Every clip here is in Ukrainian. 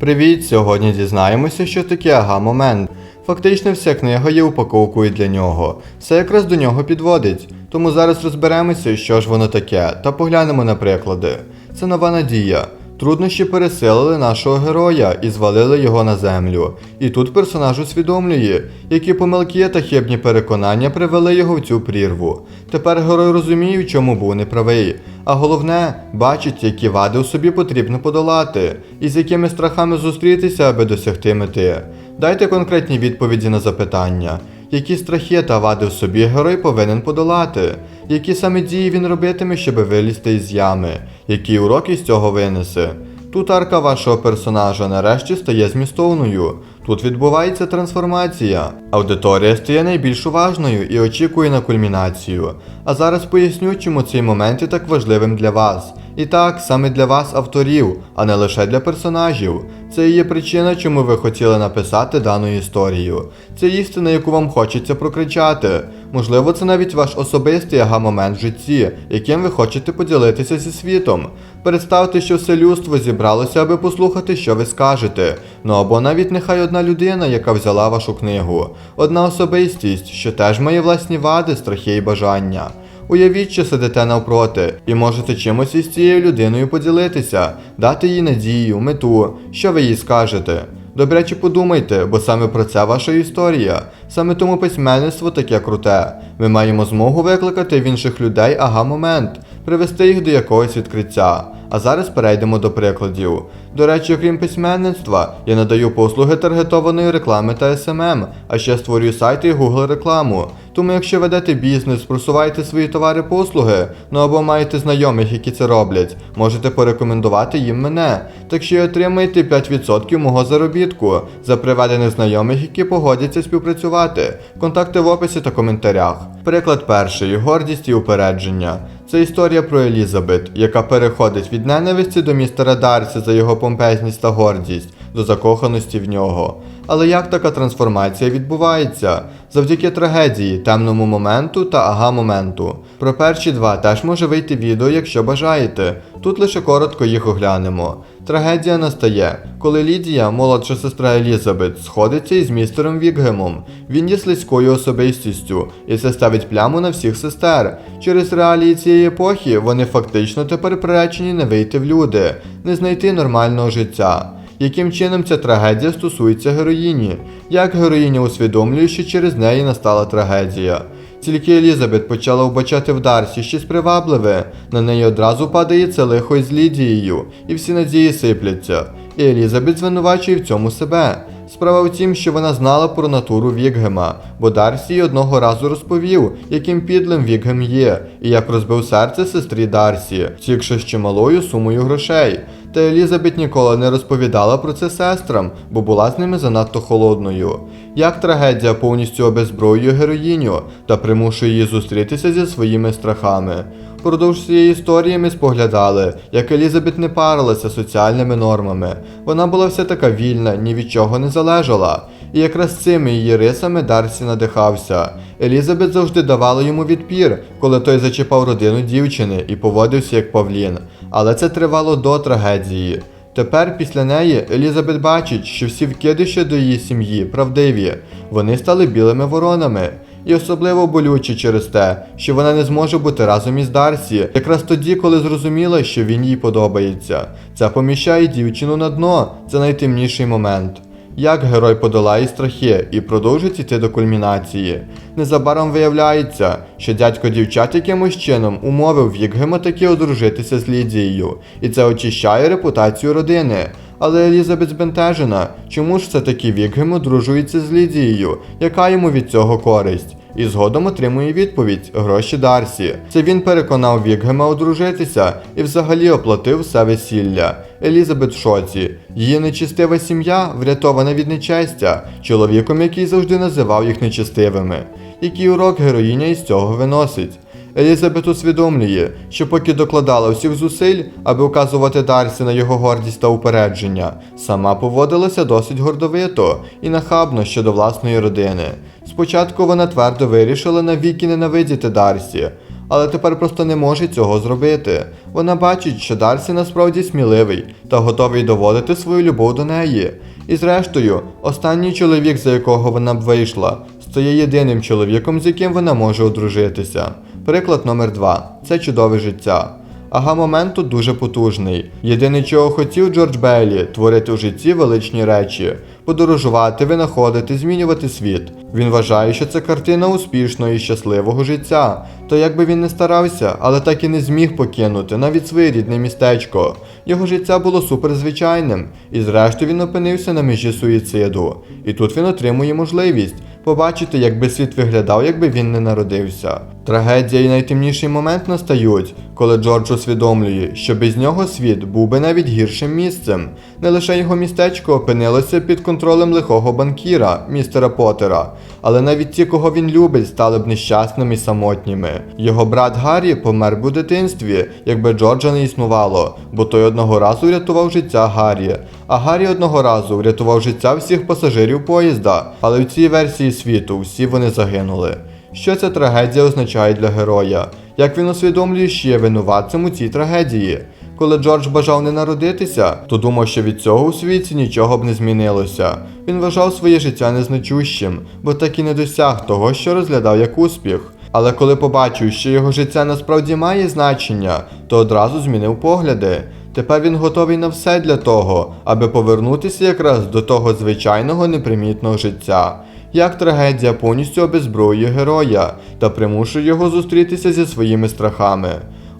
Привіт! Сьогодні дізнаємося, що таке ага-момент. Фактично вся книга є упаковкою для нього. Все якраз до нього підводить. Тому зараз розберемося, що ж воно таке, та поглянемо на приклади. Це нова надія. Труднощі переселили нашого героя і звалили його на землю. І тут персонаж усвідомлює, які помилки та хибні переконання привели його в цю прірву. Тепер герой розуміє, чому був неправий. А головне, бачить, які вади у собі потрібно подолати, і з якими страхами зустрітися, аби досягти мети. Дайте конкретні відповіді на запитання. Які страхи та вади в собі герой повинен подолати? Які саме дії він робитиме, щоб вилізти із ями? Які уроки з цього винесе? Тут арка вашого персонажа нарешті стає змістовною. Тут відбувається трансформація. Аудиторія стає найбільш уважною і очікує на кульмінацію. А зараз поясню, чому цей момент є так важливим для вас. І так, саме для вас, авторів, а не лише для персонажів. Це і є причина, чому ви хотіли написати дану історію. Це істина, яку вам хочеться прокричати. Можливо, це навіть ваш особистий ага-момент в житті, яким ви хочете поділитися зі світом. Представте, що все людство зібралося, аби послухати, що ви скажете. Ну або навіть нехай одна людина, яка взяла вашу книгу, одна особистість, що теж має власні вади, страхи і бажання. Уявіть, що сидите навпроти, і можете чимось із цією людиною поділитися, дати їй надію, мету, що ви їй скажете. Добряче подумайте, бо саме про це ваша історія. Саме тому письменництво таке круте. Ми маємо змогу викликати в інших людей ага-момент, привести їх до якогось відкриття. А зараз перейдемо до прикладів. До речі, окрім письменництва, я надаю послуги таргетованої реклами та SMM, а ще створюю сайти і Google рекламу. Тому якщо ведете бізнес, просуваєте свої товари послуги, ну або маєте знайомих, які це роблять, можете порекомендувати їм мене. Так що й отримаєте 5% мого заробітку за приведених знайомих, які погодяться співпрацювати. Контакти в описі та коментарях. Приклад перший гордість і упередження. Це історія про Елізабет, яка переходить від ненависті до містера Дарсі за його помпезність та гордість, до закоханості в нього. Але як така трансформація відбувається? Завдяки трагедії, темному моменту та ага-моменту. Про перші два теж може вийти відео, якщо бажаєте. Тут лише коротко їх оглянемо. Трагедія настає, коли Лідія, молодша сестра Елізабет, сходиться із містером Вікгемом. Він є слизькою особистістю, і це ставить пляму на всіх сестер. Через реалії цієї епохи вони фактично тепер приречені не вийти в люди, не знайти нормального життя. Яким чином ця трагедія стосується героїні? Як героїня усвідомлює, що через неї настала трагедія? Тільки Елізабет почала вбачати в Дарсі щось привабливе, на неї одразу падає це лихо із Лідією, і всі надії сипляться. І Елізабет звинувачує в цьому себе. Справа в тім, що вона знала про натуру Вікгема, бо Дарсі одного разу розповів, яким підлим Вікгем є, і як розбив серце сестрі Дарсі, втікши з чималою сумою грошей. Та Елізабет ніколи не розповідала про це сестрам, бо була з ними занадто холодною. Як трагедія повністю обезброює героїню та примушує її зустрітися зі своїми страхами. Впродовж цієї історії ми споглядали, як Елізабет не парилася соціальними нормами. Вона була вся така вільна, ні від чого не залежала. І якраз цими її рисами Дарсі надихався. Елізабет завжди давала йому відпір, коли той зачіпав родину дівчини і поводився як павлін. Але це тривало до трагедії. Тепер після неї Елізабет бачить, що всі вкидиші до її сім'ї правдиві. Вони стали білими воронами. І особливо болюче через те, що вона не зможе бути разом із Дарсі, якраз тоді, коли зрозуміла, що він їй подобається. Це поміщає дівчину на дно, це найтемніший момент. Як герой подолає страхи і продовжить іти до кульмінації. Незабаром виявляється, що дядько дівчат якимось чином умовив Вікгема таки одружитися з Лідією, і це очищає репутацію родини. Але Елізабет збентежена, чому ж все таки Вікгем одружується з Лідією, яка йому від цього користь? І згодом отримує відповідь гроші Дарсі. Це він переконав Вікгема одружитися і взагалі оплатив все весілля. Елізабет шоці. Її нечистива сім'я врятована від нечестя, чоловіком, який завжди називав їх нечистивими. Який урок героїня із цього виносить? Елізабет усвідомлює, що поки докладала всіх зусиль, аби указувати Дарсі на його гордість та упередження, сама поводилася досить гордовито і нахабно щодо власної родини. Спочатку вона твердо вирішила навіки ненавидіти Дарсі, але тепер просто не може цього зробити. Вона бачить, що Дарсі насправді сміливий та готовий доводити свою любов до неї. І зрештою, останній чоловік, за якого вона б вийшла, стає єдиним чоловіком, з яким вона може одружитися. Приклад номер 2 це чудове життя. Ага момент тут дуже потужний. Єдине, чого хотів Джордж Бейлі творити у житті величні речі, подорожувати, винаходити, змінювати світ. Він вважає, що це картина успішного і щасливого життя. То якби він не старався, але так і не зміг покинути навіть своє рідне містечко. Його життя було суперзвичайним, і зрештою він опинився на межі суїциду. І тут він отримує можливість побачити, як би світ виглядав, якби він не народився. Трагедія і найтемніший момент настають, коли Джордж усвідомлює, що без нього світ був би навіть гіршим місцем. Не лише його містечко опинилося під контролем лихого банкіра, містера Поттера, але навіть ті, кого він любить, стали б нещасними і самотніми. Його брат Гаррі помер б у дитинстві, якби Джорджа не існувало, бо той одного разу врятував життя Гаррі. А Гаррі одного разу врятував життя всіх пасажирів поїзда, але в цій версії світу всі вони загинули. Що ця трагедія означає для героя? Як він усвідомлює, що є винуватцем у цій трагедії? Коли Джордж бажав не народитися, то думав, що від цього у світі нічого б не змінилося. Він вважав своє життя незначущим, бо так і не досяг того, що розглядав як успіх. Але коли побачив, що його життя насправді має значення, то одразу змінив погляди. Тепер він готовий на все для того, аби повернутися якраз до того звичайного непримітного життя. Як трагедія повністю обезброює героя та примушує його зустрітися зі своїми страхами.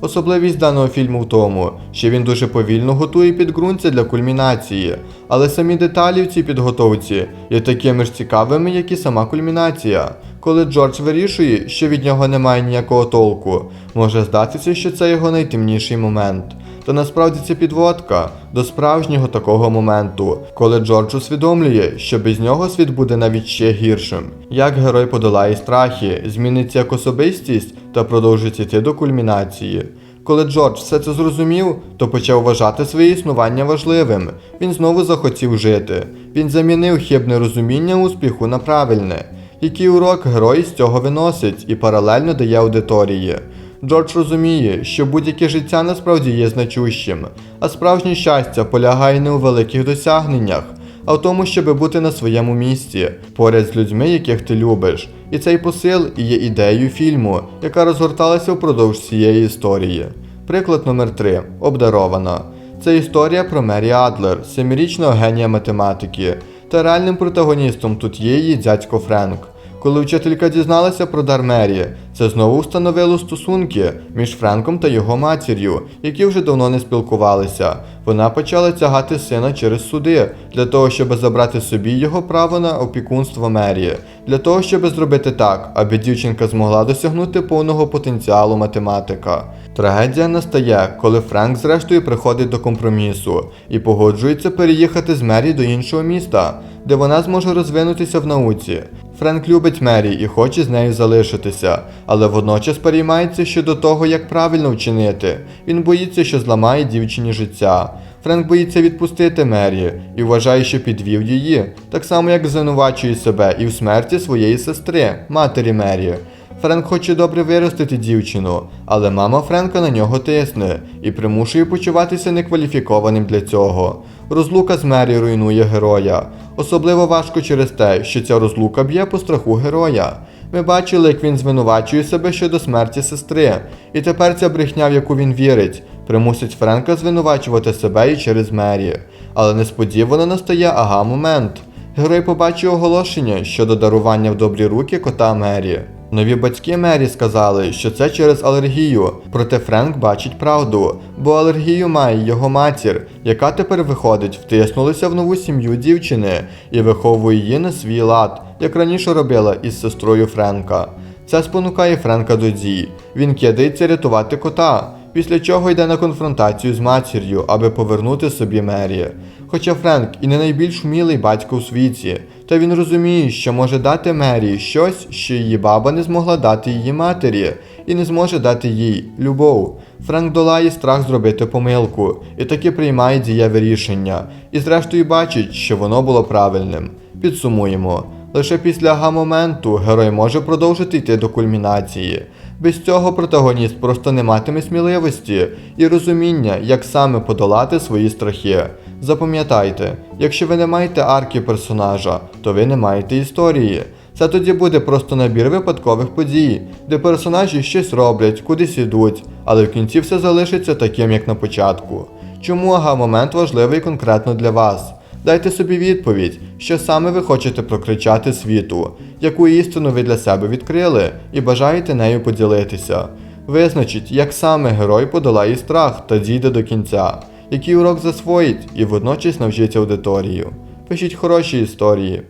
Особливість даного фільму в тому, що він дуже повільно готує підґрунтя для кульмінації, але самі деталі в цій підготовці є такими ж цікавими, як і сама кульмінація. Коли Джордж вирішує, що від нього немає ніякого толку, може здатися, що це його найтемніший момент. Та насправді це підводка до справжнього такого моменту, коли Джордж усвідомлює, що без нього світ буде навіть ще гіршим. Як герой подолає страхи, зміниться як особистість та продовжить іти до кульмінації. Коли Джордж все це зрозумів, то почав вважати своє існування важливим. Він знову захотів жити. Він замінив хибне розуміння успіху на правильне. Який урок герой з цього виносить і паралельно дає аудиторії. Джордж розуміє, що будь-яке життя насправді є значущим, а справжнє щастя полягає не у великих досягненнях, а в тому, щоб бути на своєму місці, поряд з людьми, яких ти любиш. І цей посил і є ідеєю фільму, яка розгорталася впродовж цієї історії. Приклад номер 3 Обдарована. Це історія про Мері Адлер, семирічного генія математики. Та реальним протагоністом тут є її дядько Френк. Коли вчителька дізналася про дар Мері, це знову встановило стосунки між Френком та його матір'ю, які вже давно не спілкувалися. Вона почала тягати сина через суди для того, щоб забрати собі його право на опікунство Мері, для того, щоб зробити так, аби дівчинка змогла досягнути повного потенціалу математика. Трагедія настає, коли Френк зрештою приходить до компромісу і погоджується переїхати з Мері до іншого міста, де вона зможе розвинутися в науці. Френк любить Мері і хоче з нею залишитися, але водночас переймається щодо того, як правильно вчинити. Він боїться, що зламає дівчині життя. Френк боїться відпустити Мері і вважає, що підвів її, так само як звинувачує себе і в смерті своєї сестри, матері Мері. Френк хоче добре виростити дівчину, але мама Френка на нього тисне і примушує почуватися некваліфікованим для цього. Розлука з Мері руйнує героя. Особливо важко через те, що ця розлука б'є по страху героя. Ми бачили, як він звинувачує себе щодо смерті сестри, і тепер ця брехня, в яку він вірить, примусить Френка звинувачувати себе і через Мері. Але несподівано настає ага момент. Герой побачив оголошення щодо дарування в добрі руки кота Мері. Нові батьки Мері сказали, що це через алергію, проте Френк бачить правду, бо алергію має його матір, яка тепер виходить, втиснулася в нову сім'ю дівчини і виховує її на свій лад, як раніше робила із сестрою Френка. Це спонукає Френка до дій. Він кидається рятувати кота, після чого йде на конфронтацію з матір'ю, аби повернути собі Мері. Хоча Френк і не найбільш вмілий батько у світі, та він розуміє, що може дати Мері щось, що її баба не змогла дати її матері, і не зможе дати їй любов. Френк долає страх зробити помилку і таки приймає дієве рішення, і зрештою бачить, що воно було правильним. Підсумуємо. Лише після ага-моменту герой може продовжити йти до кульмінації. Без цього протагоніст просто не матиме сміливості і розуміння, як саме подолати свої страхи. Запам'ятайте, якщо ви не маєте арки персонажа, то ви не маєте історії. Це тоді буде просто набір випадкових подій, де персонажі щось роблять, кудись ідуть, але в кінці все залишиться таким, як на початку. Чому ага-момент важливий конкретно для вас? Дайте собі відповідь, що саме ви хочете прокричати світу, яку істину ви для себе відкрили і бажаєте нею поділитися. Визначіть, як саме герой подолає страх та дійде до кінця, який урок засвоїть і водночас навчиться аудиторію. Пишіть хороші історії.